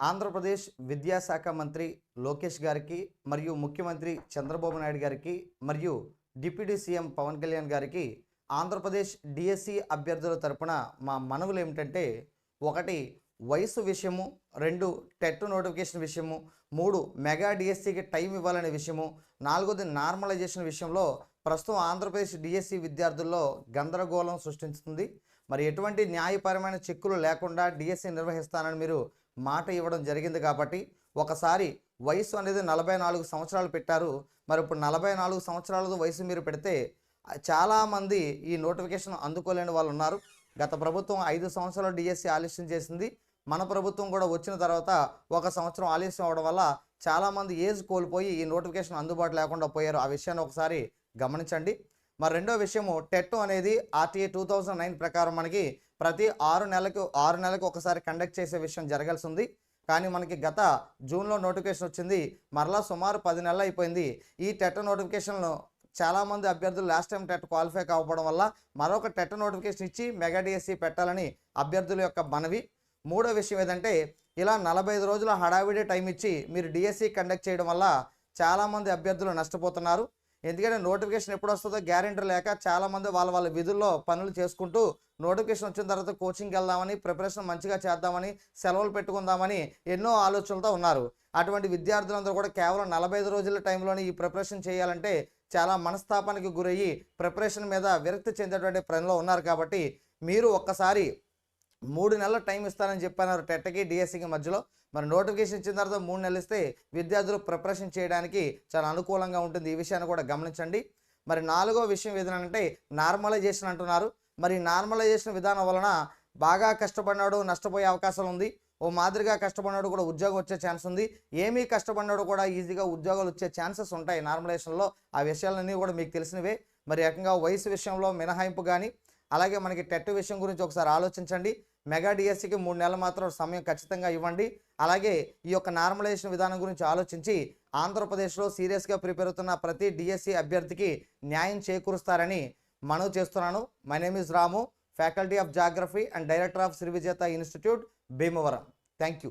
ఆంధ్రప్రదేశ్ విద్యాశాఖ మంత్రి లోకేష్ గారికి మరియు ముఖ్యమంత్రి చంద్రబాబు నాయుడు గారికి మరియు డిప్యూటీ సీఎం పవన్ కళ్యాణ్ గారికి ఆంధ్రప్రదేశ్ డిఎస్సి అభ్యర్థుల తరపున మా మనవులు ఏమిటంటే ఒకటి వయసు విషయము రెండు టెట్ నోటిఫికేషన్ విషయము మూడు మెగా డిఎస్సికి టైం ఇవ్వాలనే విషయము నాలుగోది నార్మలైజేషన్ విషయంలో ప్రస్తుతం ఆంధ్రప్రదేశ్ డిఎస్సి విద్యార్థుల్లో గందరగోళం సృష్టిస్తుంది మరి ఎటువంటి న్యాయపరమైన చెక్కులు లేకుండా డిఎస్సి నిర్వహిస్తానని మీరు మాట ఇవ్వడం జరిగింది కాబట్టి ఒకసారి వయసు అనేది నలభై నాలుగు సంవత్సరాలు పెట్టారు. మరి ఇప్పుడు నలభై నాలుగు సంవత్సరాల వయసు మీరు పెడితే చాలామంది ఈ నోటిఫికేషన్ అందుకోలేని వాళ్ళు ఉన్నారు. గత ప్రభుత్వం ఐదు సంవత్సరాలు డిఎస్సి ఆలస్యం చేసింది. మన ప్రభుత్వం కూడా వచ్చిన తర్వాత ఒక సంవత్సరం ఆలస్యం అవడం వల్ల చాలామంది ఏజ్ కోల్పోయి ఈ నోటిఫికేషన్ అందుబాటు లేకుండా పోయారు. ఆ విషయాన్ని ఒకసారి గమనించండి. మరి రెండో విషయము టెట్ అనేది ఆర్టీఏ టూ థౌజండ్ నైన్ ప్రకారం మనకి ప్రతి ఆరు నెలలకు ఆరు నెలలకు ఒకసారి కండక్ట్ చేసే విషయం జరగాల్సి ఉంది కానీ మనకి గత జూన్లో నోటిఫికేషన్ వచ్చింది మరలా సుమారు పది నెలలు అయిపోయింది. ఈ టెట్ నోటిఫికేషన్లో చాలామంది అభ్యర్థులు లాస్ట్ టైం టెట్ క్వాలిఫై కావడం వల్ల మరొక టెట్ నోటిఫికేషన్ ఇచ్చి మెగా డిఎస్సి పెట్టాలని అభ్యర్థుల యొక్క మనవి. మూడో విషయం ఏదంటే ఇలా నలభై ఐదు రోజుల హడావిడి టైం ఇచ్చి మీరు డిఎస్సి కండక్ట్ చేయడం వల్ల చాలామంది అభ్యర్థులు నష్టపోతున్నారు. ఎందుకంటే నోటిఫికేషన్ ఎప్పుడు వస్తుందో గ్యారెంటీ లేక చాలామంది వాళ్ళ వాళ్ళ విధుల్లో పనులు చేసుకుంటూ నోటిఫికేషన్ వచ్చిన తర్వాత కోచింగ్కి వెళ్దామని ప్రిపరేషన్ మంచిగా చేద్దామని సెలవులు పెట్టుకుందామని ఎన్నో ఆలోచనలతో ఉన్నారు. అటువంటి విద్యార్థులందరూ కూడా కేవలం నలభై ఐదు రోజుల టైంలోనే ఈ ప్రిపరేషన్ చేయాలంటే చాలా మనస్తాపానికి గురయ్యి ప్రిపరేషన్ మీద విరక్తి చెందేటువంటి పనిలో ఉన్నారు కాబట్టి మీరు ఒక్కసారి మూడు నెలల టైం ఇస్తానని చెప్పన్నారు టెట్కి డిఎస్సికి మధ్యలో. మరి నోటిఫికేషన్ ఇచ్చిన తర్వాత మూడు నెలలు ఇస్తే విద్యార్థులు ప్రిపరేషన్ చేయడానికి చాలా అనుకూలంగా ఉంటుంది. ఈ విషయాన్ని కూడా గమనించండి. మరి నాలుగో విషయం ఏదంటే నార్మలైజేషన్ అంటున్నారు. మరి నార్మలైజేషన్ విధానం వలన బాగా కష్టపడినాడు నష్టపోయే అవకాశం ఉంది. ఓ మాదిరిగా కష్టపడినాడు కూడా ఉద్యోగం వచ్చే ఛాన్స్ ఉంది. ఏమీ కష్టపడినాడు కూడా ఈజీగా ఉద్యోగాలు వచ్చే ఛాన్సెస్ ఉంటాయి నార్మలైజేషన్లో. ఆ విషయాలన్నీ కూడా మీకు తెలిసినవే. మరి ఏకంగా వయసు విషయంలో మినహాయింపు కానీ అలాగే మనకి టెట్ విషయం గురించి ఒకసారి ఆలోచించండి. మెగా డిఎస్సికి మూడు నెలలు మాత్రం సమయం ఖచ్చితంగా ఇవ్వండి. అలాగే ఈ యొక్క నార్మలైజేషన్ విధానం గురించి ఆలోచించి ఆంధ్రప్రదేశ్లో సీరియస్గా ప్రిపేర్ అవుతున్న ప్రతి డిఎస్సి అభ్యర్థికి న్యాయం చేకూరుస్తారని మనవి చేస్తున్నాను. My name is Ramu faculty of geography and director of Shri Vijetha institute Bhimavaram thank you